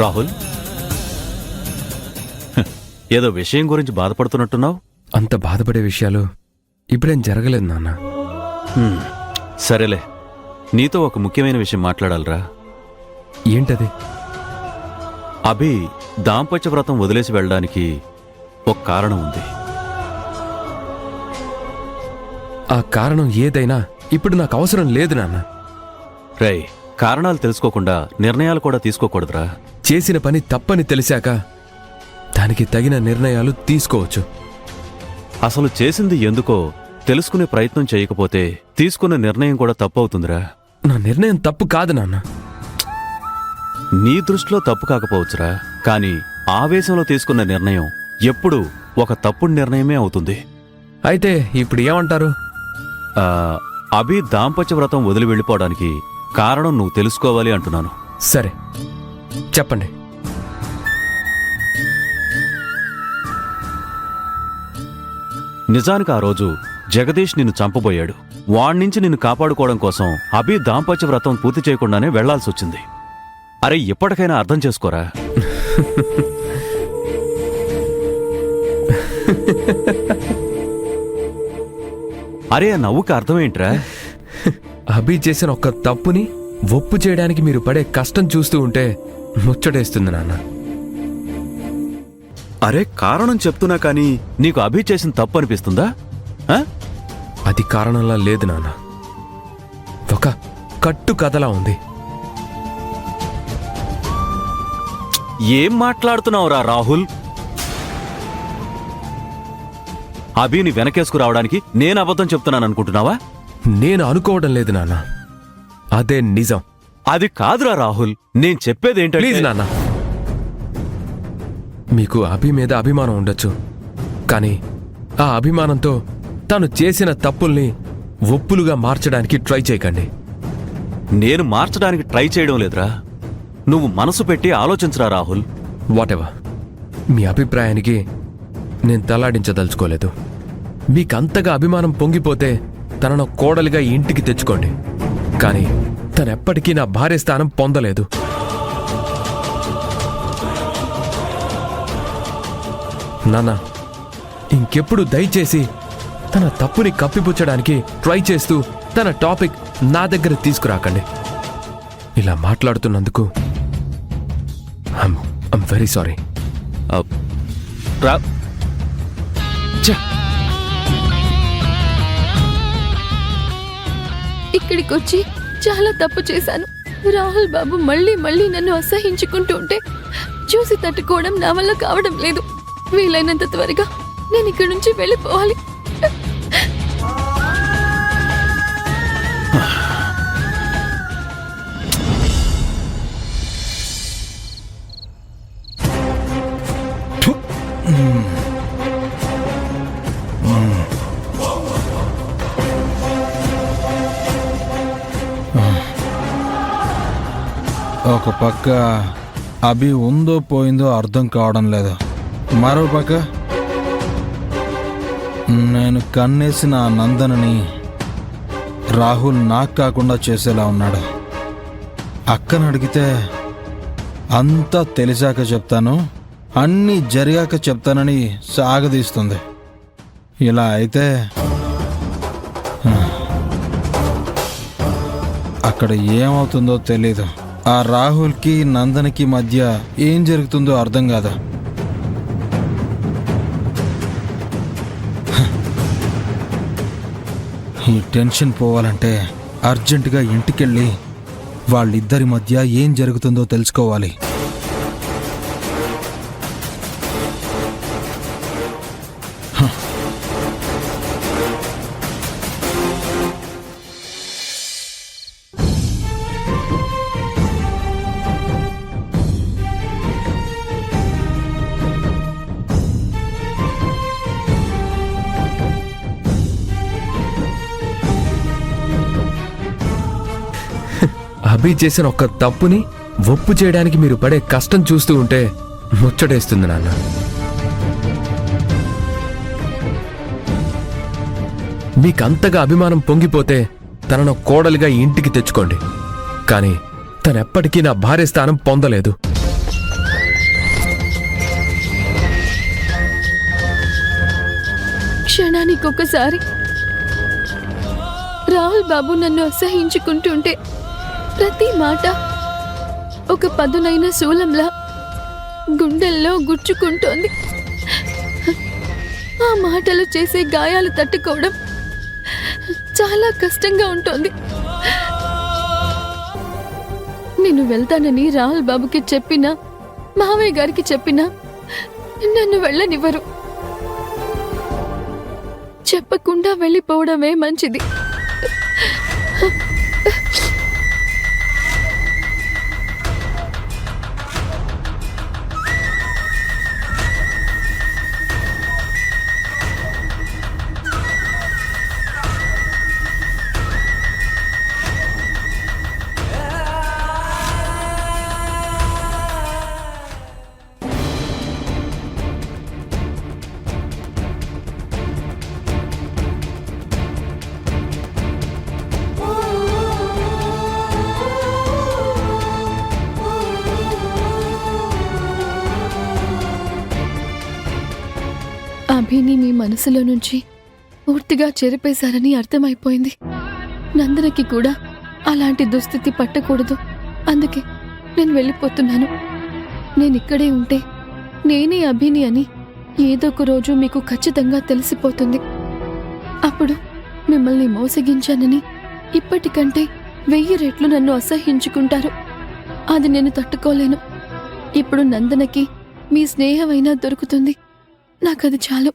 రాహుల్? ఏదో విషయం గురించి బాధపడుతున్నట్టున్నావు? అంత బాధపడే విషయాలు ఇప్పుడేం జరగలేదు నాన్న. సరేలే. నీతో ఒక ముఖ్యమైన విషయం మాట్లాడాలిరా. ఏంటది? అభి దాంపత్య వ్రతం వదిలేసి వెళ్ళడానికి ఒక కారణం ఉంది. ఆ కారణం ఏదైనా ఇప్పుడు నాకు అవసరం లేదు నాన్న. రేయ్ కారణాలు తెలుసుకోకుండా నిర్ణయాలు కూడా తీసుకోకూడదురా. చేసిన పని తప్పని తెలిసాక దానికి తగిన నిర్ణయాలు తీసుకోవచ్చు. అసలు చేసింది ఎందుకో తెలుసుకునే ప్రయత్నం చేయకపోతే తీసుకున్న నిర్ణయం కూడా తప్పవుతుందిరా. నా నిర్ణయం తప్పు కాదు నాన్న. నీ దృష్టిలో తప్పు కాకపోవచ్చురా. కానీ ఆవేశంలో తీసుకున్న నిర్ణయం ఎప్పుడూ ఒక తప్పుడు నిర్ణయమే అవుతుంది. అయితే ఇప్పుడు ఏమంటారు? ఆ, అభి దాంపత్య వ్రతం వదిలి వెళ్ళిపోవడానికి కారణం నువ్వు తెలుసుకోవాలి అంటున్నాను. సరే. చెప్పండి. నిజానికి ఆ రోజు జగదీష్ నిన్ను చంపబోయాడు. వాణ్ణించి నిన్ను కాపాడుకోవడం కోసం అభి దాంపత్య వ్రతం పూర్తి చేయకుండానే వెళ్ళాల్సి వచ్చింది. అరే ఇప్పటికైనా అర్థం చేసుకోరా? అరే ఆ నవ్వుకి అర్థమేంట్రా అభి చేసిన ఒక్క తప్పుని ఒప్పు చేయడానికి మీరు పడే కష్టం చూస్తూ ఉంటే ముచ్చటేస్తుంది నాన్న. అరే కారణం చెప్తున్నా కానీ నీకు అభి చేసిన తప్పు అనిపిస్తుందా? ఆ? అది కారణంలా లేదు నాన్న. ఒక కట్టు కథలా ఉంది. ఏం మాట్లాడుతున్నావురా రాహుల్? అభిని వెనకేసుకు రావడానికి నేను అబద్ధం చెప్తున్నాను అనుకుంటున్నావా నేను అనుకోవడం లేదు నాన్న. అదే నిజం. అది కాదురా రాహుల్ నేను చెప్పేది ప్లీజ్ ఏంటంటే నాన్న. మీకు అభి మీద అభిమానం ఉండొచ్చు. కానీ ఆ అభిమానంతో తను చేసిన తప్పుల్ని ఒప్పులుగా మార్చడానికి ట్రై చేయకండి. నేను మార్చడానికి ట్రై చేయడం లేదురా. నువ్వు మనసు పెట్టి ఆలోచించరా రాహుల్. వాటెవర్? మీ అభిప్రాయానికి నేను తలాడించదలుచుకోలేదు. మీకంతగా అభిమానం పొంగిపోతే తనను కోడలిగా ఈ ఇంటికి తెచ్చుకోండి. కానీ తనెప్పటికీ నా భార్య స్థానం పొందలేదు. నాన్న ఇంకెప్పుడు దయచేసి తన తప్పుని కప్పిపుచ్చడానికి ట్రై చేస్తూ తన టాపిక్ నా దగ్గర తీసుకురాకండి. ఇలా మాట్లాడుతున్నందుకు ఐమ్ వెరీ సారీ. రా! ఇక్కడికి వచ్చి చాలా తప్పు చేశాను. రాహుల్ బాబు మళ్ళీ మళ్ళీ నన్ను అసహించుకుంటూ ఉంటే చూసి తట్టుకోవడం నా వల్ల కావడం లేదు. వీలైనంత త్వరగా నేను ఇక్కడి నుంచి వెళ్ళిపోవాలి. ఒక పక్క అభి ఉందో పోయిందో అర్థం కావడం లేదు. మరో పక్క నేను కన్నేసిన నందనని రాహుల్ నాకు కాకుండా చేసేలా ఉన్నాడు. అక్కను అడిగితే అంతా తెలిసాక చెప్తాను అన్నీ జరిగాక చెప్తానని సాగదీస్తుంది. ఇలా అయితే అక్కడ ఏమవుతుందో తెలీదు. ఆ రాహుల్కి నందనకి మధ్య ఏం జరుగుతుందో అర్థం కాదు? ఈ టెన్షన్ పోవాలంటే అర్జెంటుగా ఇంటికెళ్ళి వాళ్ళిద్దరి మధ్య ఏం జరుగుతుందో తెలుసుకోవాలి. అభి చేసిన ఒక్క తప్పుని ఒప్పు చేయడానికి మీరు పడే కష్టం చూస్తూ ఉంటే ముచ్చటేస్తుంది నాన్న. మీకంతగా అభిమానం పొంగిపోతే తనను కోడలిగా ఇంటికి తెచ్చుకోండి. కానీ తనెప్పటికీ నా భార్య స్థానం పొందలేదు. క్షణానికొకసారి రాహుల్ బాబు నన్ను అసహించుకుంటుంటే ప్రతి మాట ఒక పదునైన శూలంలా గుండెల్లో గుచ్చుకుంటోంది. ఆ మాటలు చేసే గాయాలు తట్టుకోవడం చాలా కష్టంగా ఉంటుంది. నేను వెళ్తానని రాహుల్ బాబుకి చెప్పినా మావయ్య గారికి చెప్పినా నన్ను వెళ్ళనివ్వరు. చెప్పకుండా వెళ్ళిపోవడమే మంచిది. అభిని మీ మనసులో నుంచి పూర్తిగా చెరిపేశారని అర్థమైపోయింది. నందనకి కూడా అలాంటి దుస్థితి పట్టకూడదు. అందుకే నేను వెళ్ళిపోతున్నాను. నేను ఇక్కడే ఉంటే నేనే అభిని అని ఏదో ఒక రోజు మీకు ఖచ్చితంగా తెలిసిపోతుంది. అప్పుడు మిమ్మల్ని మోసగించానని ఇప్పటికంటే వెయ్యి రెట్లు నన్ను అసహించుకుంటారు అది నేను తట్టుకోలేను. ఇప్పుడు నందనకి మీ స్నేహమైనా దొరుకుతుంది. నాకది చాలు.